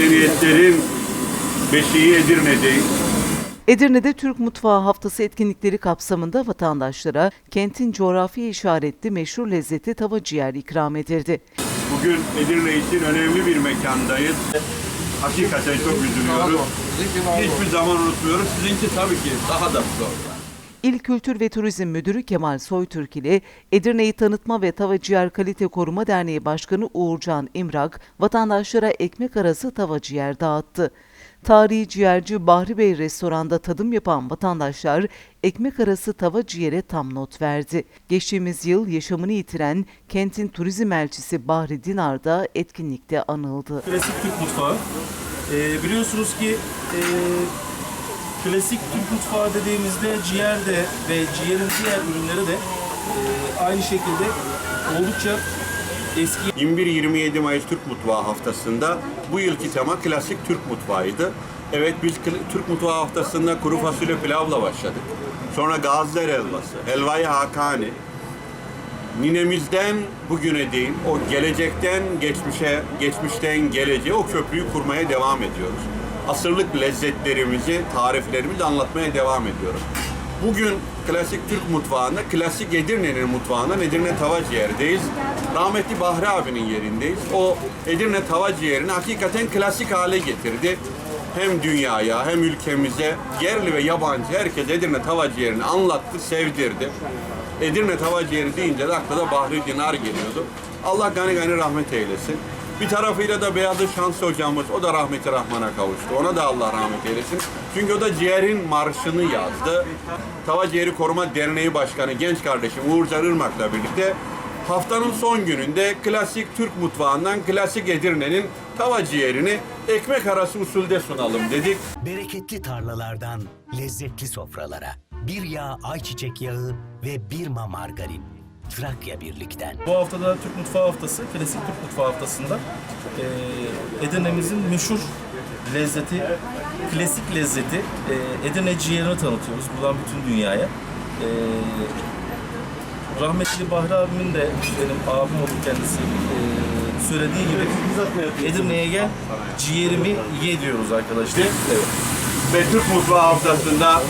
Medeniyetlerin beşiği Edirne'deyiz. Edirne'de Türk Mutfağı Haftası etkinlikleri kapsamında vatandaşlara kentin coğrafi işaretli meşhur lezzeti tava ciğer ikram edildi. Bugün Edirne için önemli bir mekandayız. Hakikaten çok üzülüyoruz. Hiçbir zaman unutmuyoruz. Sizinki tabii ki daha da zor. İl Kültür ve Turizm Müdürü Kemal Soytürk ile Edirne'yi Tanıtma ve Tava Ciğer Kalite Koruma Derneği Başkanı Uğurcan İmrak vatandaşlara ekmek arası tava ciğer dağıttı. Tarihi ciğerci Bahri Bey restoranda tadım yapan vatandaşlar ekmek arası tava ciğere tam not verdi. Geçtiğimiz yıl yaşamını yitiren kentin turizm elçisi Bahri Dinar da etkinlikte anıldı. Klasik Türk mutfağı. Ee, biliyorsunuz ki e, klasik Türk mutfağı dediğimizde ciğer de ve ciğerin diğer ürünleri de e, aynı şekilde oldukça eski 21-27 Mayıs Türk Mutfağı Haftası'nda bu yılki tema klasik Türk mutfağıydı. Evet biz Türk Mutfağı Haftası'nda kuru fasulye pilavla başladık. Sonra Gaziler helvası, helvayı hakani. Ninemizden bugüne değin o gelecekten geçmişe, geçmişten geleceğe o köprüyü kurmaya devam ediyoruz. Asırlık lezzetlerimizi, tariflerimizi anlatmaya devam ediyoruz. Bugün klasik Türk mutfağında, klasik Edirne'nin mutfağında Edirne tava ciğerdeyiz. Rahmetli Bahri abinin yerindeyiz. O Edirne tava ciğerini hakikaten klasik hale getirdi. Hem dünyaya hem ülkemize yerli ve yabancı herkes Edirne tava ciğerini anlattı, sevdirdi. Edirne tava ciğeri deyince de akla da Bahri Dinar geliyordu. Allah gani gani rahmet eylesin. Bir tarafıyla da Beyazı Şans hocamız, o da rahmeti rahmana kavuştu. Ona da Allah rahmet eylesin. Çünkü o da ciğerin marşını yazdı. Tava Ciğeri Koruma Derneği Başkanı genç kardeşim Uğurcan Irmak'la birlikte haftanın son gününde klasik Türk mutfağından klasik Edirne'nin tava ciğerini ekmek arası usulde sunalım dedik. Bereketli tarlalardan lezzetli sofralara. Bir yağ ayçiçek yağı ve bir ma margarin. Trakya Birlik'ten. Bu haftada Türk Mutfağı Haftası, Klasik Türk Mutfağı Haftası'nda e, Edirne'mizin meşhur lezzeti, klasik lezzeti e, Edirne ciğerini tanıtıyoruz buradan bütün dünyaya. E, rahmetli Bahri abimin de benim abim olur kendisi e, söylediği gibi Edirne'ye gel ciğerimi ye diyoruz arkadaşlar. Evet. Ve Türk Mutfağı Haftası'nda